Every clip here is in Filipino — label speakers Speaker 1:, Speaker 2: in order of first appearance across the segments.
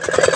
Speaker 1: you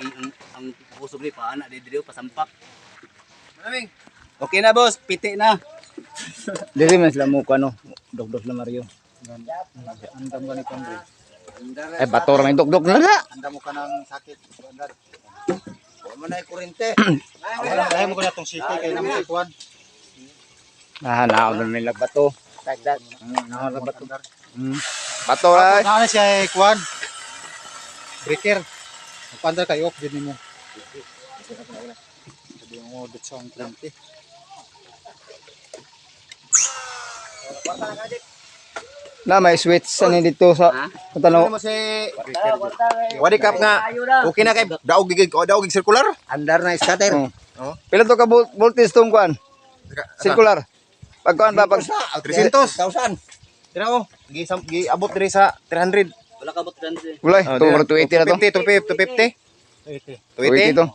Speaker 1: ang ang, kusog ni paana di diri pasampak.
Speaker 2: Maraming.
Speaker 1: Okay na boss, piti na.
Speaker 3: Dili man sila mo ano, dog-dog na Mario.
Speaker 2: Andam ka ni Kondre.
Speaker 3: Eh bato ra may dog-dog na na.
Speaker 2: Andam mo ka ng sakit. Andar. Mo na yung kurente. Dahil mo ko na itong sikoy kay naman ikuan.
Speaker 3: Ah, naaw na nila bato.
Speaker 2: Tagdag. Nahal na bato.
Speaker 3: Hmm. Bato ra.
Speaker 2: Nahal na siya ikuan. Breaker. Magpandar kayo, off din mo. Sabi mo, dito sa ang kurente.
Speaker 3: Na may switch ano dito sa Tanaw.
Speaker 2: mo si Wadi kap nga. Okay na kay daog gigig o daog gig circular.
Speaker 4: Andar na starter.
Speaker 3: Oh.
Speaker 2: Oh.
Speaker 3: Pila to ka vol- voltage tong kuan? Circular. Pag kuan ba pag
Speaker 2: 300.
Speaker 4: 1,000.
Speaker 2: Tira mo. Gi sam gi abot diri sa 300.
Speaker 1: Wala ka bot dan diri.
Speaker 3: Ulay,
Speaker 2: Oh,
Speaker 3: to
Speaker 2: dira.
Speaker 3: 280 na to.
Speaker 2: 250, 250.
Speaker 3: 280 to.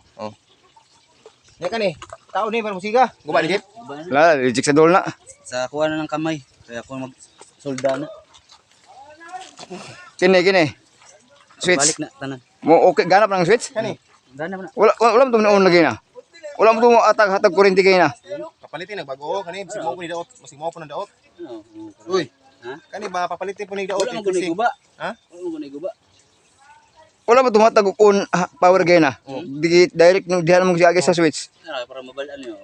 Speaker 2: Ya kan eh. Tao ni para musiga. Guba ni Jeep.
Speaker 3: Wala, reject sa dol na.
Speaker 1: Sa kuha na ng kamay. Kaya ako mag solda na.
Speaker 3: Kini kini. Switch.
Speaker 1: Balik na tanan.
Speaker 3: Mo okay ganap ng switch?
Speaker 2: Kani.
Speaker 1: Dana na.
Speaker 3: Wala wala mo tumo lagi na. Wala mo tumo atag hatag kuryente kay na.
Speaker 2: Papalitin nagbago kani bisig mo ko ni daot, bisig mo ko ng daot. Uy.
Speaker 1: Ha?
Speaker 2: Kani ba papalitin po ni daot
Speaker 1: Wala mo gunay guba.
Speaker 2: Ha?
Speaker 1: Wala mo gunay guba.
Speaker 3: Wala mo tumo hatag on ah, power kay na. Di direct no dihan mo siya sa switch.
Speaker 1: Ah, para mabalaan niyo.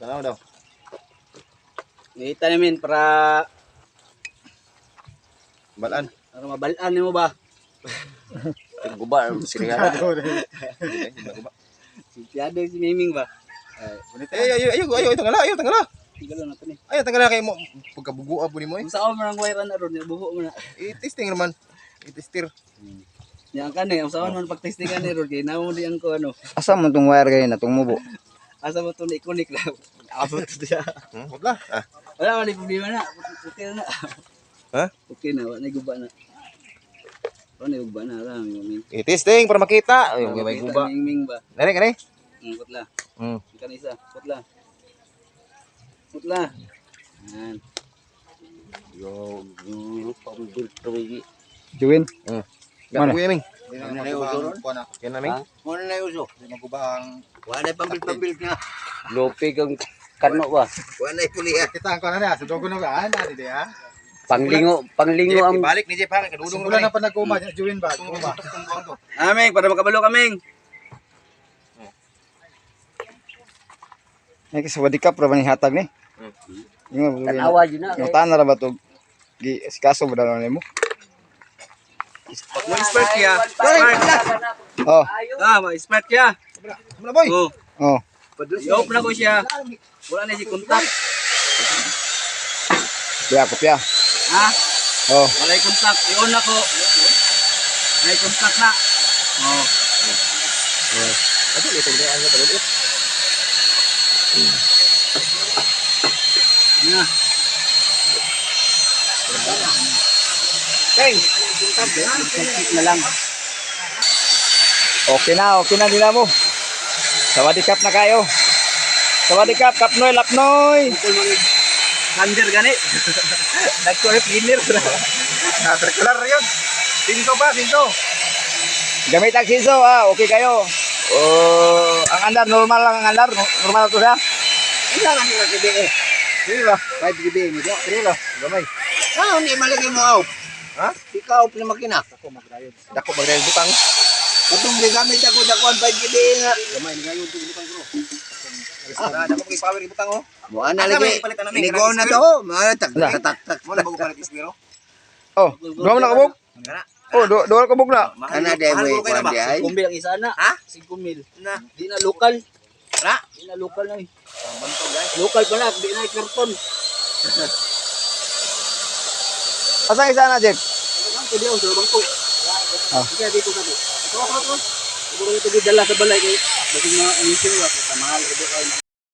Speaker 2: Sana daw.
Speaker 1: Ngita namin para
Speaker 2: Balan.
Speaker 1: para mabalaan nimo ba?
Speaker 4: Guba, sirigara.
Speaker 1: Si Tiado si Miming ba?
Speaker 2: Eh ayo ayo ayo tangala ayo tangala.
Speaker 1: Tigalo na to ni.
Speaker 2: Ayo tangala kay mo pagkabuguan po ni mo eh.
Speaker 1: Saan mo nang wire na ron, buho mo na.
Speaker 2: I-testing naman. I-tester.
Speaker 1: Yang kan eh, ang saan man pag-testingan ni ron, kay namo di ang ko ano.
Speaker 3: Asa mo tong wire kay na tong mubo?
Speaker 1: Asa mo to ni ikonik na. Abot siya.
Speaker 2: Hmm, wag la. Ah.
Speaker 1: Wala man ni problema na. Okay na.
Speaker 2: Ha?
Speaker 1: Okay na, wala na guba na. Wala na guba na, alam mo Miming.
Speaker 2: I-testing para makita. Ay, may guba.
Speaker 1: Miming ba?
Speaker 2: Nari kani.
Speaker 1: Hmm, putla.
Speaker 2: Hmm.
Speaker 1: Ikan isa, putla. Putla. Yan.
Speaker 4: Yo, yo, pambil tuwi.
Speaker 3: Juwin.
Speaker 2: Mana?
Speaker 3: Mana?
Speaker 2: Kuya Ming.
Speaker 4: Ano na uso ron?
Speaker 2: Na Ming.
Speaker 4: Muna na uso.
Speaker 2: Magubang.
Speaker 4: Wala pambil-pambil nga. Lopi kang kano ba? Wala yung puliya.
Speaker 2: Kita ko na na. Sa dogo na ba? Ana di ha.
Speaker 4: Panglingo, panglingo ang
Speaker 2: Balik ni Jeep ha. Kadulong na pa naguma. Juwin ba?
Speaker 1: Aming, para makabalo kaming.
Speaker 3: Ay kasi wadi ka pra ba ni hatag ni? Ingon mo.
Speaker 4: tanawa yun na.
Speaker 3: Yung tanan ra ba to? Gi kaso ba daw nimo?
Speaker 1: Mo expert kaya.
Speaker 3: Oh,
Speaker 1: Ah, mo expert kaya.
Speaker 2: Muna boy.
Speaker 1: Oh,
Speaker 3: oh.
Speaker 1: i-off na ko siya. Wala na si kontak.
Speaker 3: Kopya, kopya.
Speaker 1: Ha?
Speaker 3: Oh.
Speaker 1: Wala yung kontak. I-on na ko. May kontak na. Oh. Na.
Speaker 2: Teng.
Speaker 1: na lang.
Speaker 3: Okay na, okay na nila mo. Sawadikap na kayo. Sawadikap, kapnoy, lapnoy.
Speaker 1: Sander gani. Cleaner.
Speaker 2: Ah, circular yun. Pinto ba? Pinto.
Speaker 3: Gamit ang siso, ah, okay kayo. Oh, ang andar, normal lang ang andar. no- Normal to siya.
Speaker 2: Ila lang yung kibi eh. Dili ba? 5 GB mo do. Dili ba? Gamay. Ah, hindi malagay mo aw. Ha? Ikaw na makina. Dako magdayon. Dako magdayon butang. Katong gigamit ako dakuan 5 GB nga. Gamay ni gayon to butang bro. Ah, dako kay power ibutang oh. Mo ana lagi. Inigo na to. Mga tak tak tak tak. Mo na bago palit ispiro.
Speaker 3: Oh, mo na kabog? Oh, du duha kabog na.
Speaker 2: Ana day mo kuan di ay.
Speaker 1: Kumbil ang isa na.
Speaker 2: Ha?
Speaker 1: 5 mil.
Speaker 2: Na.
Speaker 1: Di na local.
Speaker 2: Na.
Speaker 1: Di na local na eh. Local pa na. Di na karton.
Speaker 3: Asa isa na, Jeff?
Speaker 1: Ang pwede ako sa bangko.
Speaker 3: Ah.
Speaker 1: Kaya dito ka dito. Ito ako ito. Siguro ito dala sa balay kay. Kasi mga inisip ako. Mahal. Ito kayo.